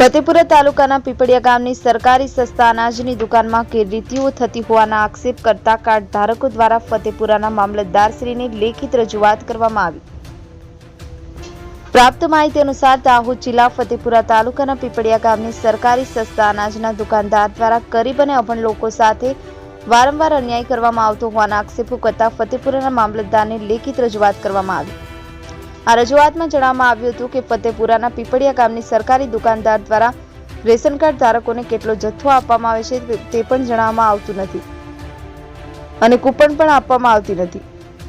ફતેપુરા તાલુકાના પીપળિયા ગામની સરકારી સસ્તા અનાજની દુકાનમાં ગેરરીતિઓ થતી હોવાના આક્ષેપ કરતા કાર્ડ ધારકો દ્વારા ફતેપુરાના મામલતદારશ્રીને લેખિત રજૂઆત કરવામાં આવી. પ્રાપ્ત માહિતી અનુસાર દાહોદ જિલ્લા ફતેપુરા તાલુકાના પીપળિયા ગામની સરકારી સસ્તા અનાજના દુકાનદાર દ્વારા ગરીબ અને અભણ લોકો સાથે વારંવાર અન્યાય કરવામાં આવતો હોવાના આક્ષેપો કરતા ફતેપુરાના મામલતદારને લેખિત રજૂઆત કરવામાં આવી. આ રજૂઆતમાં જણાવવામાં આવ્યું હતું કે ફતેપુરાના પીપળિયા ગામની સરકારી દુકાનદાર દ્વારા રેશન કાર્ડ ધારકોને કેટલો જથ્થો આપવામાં આવે છે તે- પણ જણાવવામાં આવતું નથી. અને કૂપન પણ આપવામાં આવતી નથી.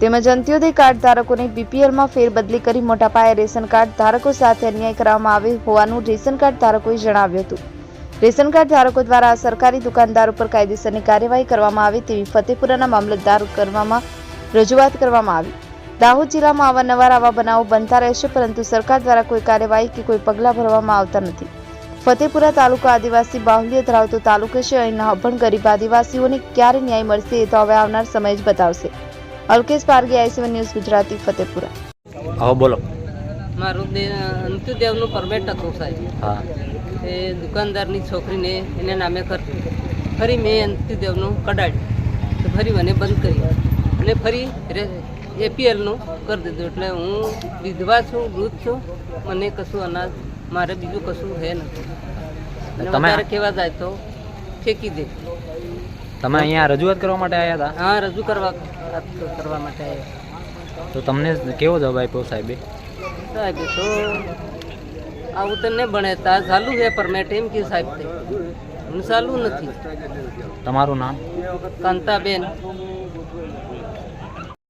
તેમજ અંત્યોદય કાર્ડ ધારકોને બીપીએલમાં ફેરબદલી કરી મોટા પાયે રેશન કાર્ડ ધારકો સાથે અન્યાય કરવામાં આવે હોવાનું રેશન કાર્ડ ધારકોએ જણાવ્યું હતું. રેશન કાર્ડ ધારકો દ્વારા સરકારી દુકાનદાર ઉપર કાયદેસરની કાર્યવાહી કરવામાં આવે તેવી ફતેપુરાના મામલતદાર કરવામાં રજૂઆત કરવામાં આવી. દાહોદ જિલ્લામાં અવારનવાર આવા બનાવો બનતા રહેશે પરંતુ સરકાર દ્વારા કોઈ કાર્યવાહી કે કોઈ પગલાં ભરવામાં આવતા નથી. ફતેપુરા તાલુકો આદિવાસી બાહુલ્ય ધરાવતો તાલુકો છે અહીંના અભણ ગરીબ આદિવાસીઓને ક્યારે ન્યાય મળશે એ તો હવે આવનાર સમય જ બતાવશે. અલ્કેશ પારગી આઈસીવન ન્યૂઝ ગુજરાતી ફતેપુરા. હા બોલો. મારું અંતુદેવનું પરમેટ હતું સાહેબ. હા. એ દુકાનદારની છોકરીને એને નામે કરતી ફરી મેં અંતુદેવનું કઢાડ્યું. તો ફરી મને બંધ કરી. અને ફરી એપીએલનું કરી દીધું. એટલે હું વિધવા છું વૃદ્ધ છું. મને કશું અનાજ મારે બીજું કશું હે નથી. તમારે તમે- કહેવા જાય તો ફેંકી દે. તમે અહીંયા રજૂઆત કરવા માટે આવ્યા હતા? હા રજૂ કરવા કરવા માટે આવ્યા તો તમને કેવો જવાબ આપ્યો સાહેબે? સાહેબ તો આવું તો નહીં ભણે. તા ચાલુ છે પરમેટ એમ કે સાહેબ તે હું ચાલુ નથી. તમારું નામ? કાંતાબેન.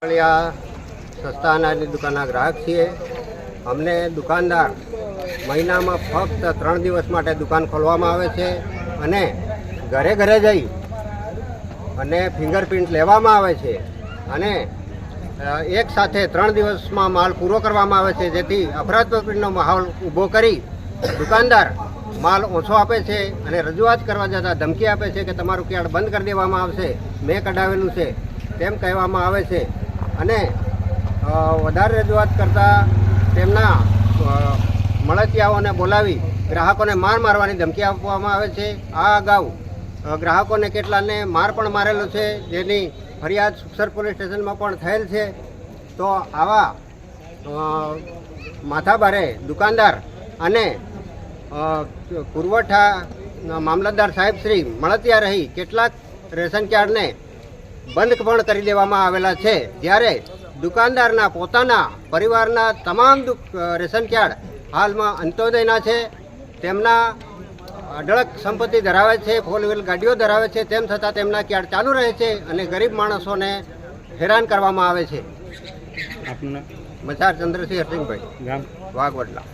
સસ્તા અનાજની દુકાનના ગ્રાહક છીએ. અમને દુકાનદાર મહિનામાં ફક્ત ત્રણ દિવસ માટે દુકાન ખોલવામાં આવે છે અને ઘરે ઘરે જઈ અને ફિંગરપ્રિન્ટ લેવામાં આવે છે અને એક સાથે ત્રણ દિવસમાં માલ પૂરો કરવામાં આવે છે. જેથી અફરાતફરીનો માહોલ ઊભો કરી દુકાનદાર માલ ઓછો આપે છે અને રજૂઆત કરવા જતાં ધમકી આપે છે કે તમારું કાર્ડ બંધ કરી દેવામાં આવશે, મેં કઢાવેલું છે, તેમ કહેવામાં આવે છે. અને વધારે રજૂઆત કરતાં તેમના મળતિયાઓને બોલાવી ગ્રાહકોને માર મારવાની ધમકી આપવામાં આવે છે. આ અગાઉ ગ્રાહકોને કેટલાને માર પણ મારેલો છે, જેની ફરિયાદ સુખસર પોલીસ સ્ટેશનમાં પણ થયેલ છે. તો આવા માથાભારે દુકાનદાર અને પુરવઠા મામલતદાર સાહેબ શ્રી મળતિયા રહી કેટલાક રેશન કાર્ડને બંધ પણ કરી દેવામાં આવેલા છે. જ્યારે દુકાનદારના પોતાના પરિવારના તમામ રેશન કાર્ડ હાલમાં અંત્યોદયના છે. તેમના અઢળક સંપત્તિ ધરાવે છે ફોર વ્હીલ ગાડીઓ ધરાવે છે તેમ છતાં તેમના કાર્ડ ચાલુ રહે છે અને ગરીબ માણસોને હેરાન કરવામાં આવે છે. મચાર ચંદ્રસિંહ હરસિંહભાઈ વાઘવડલા.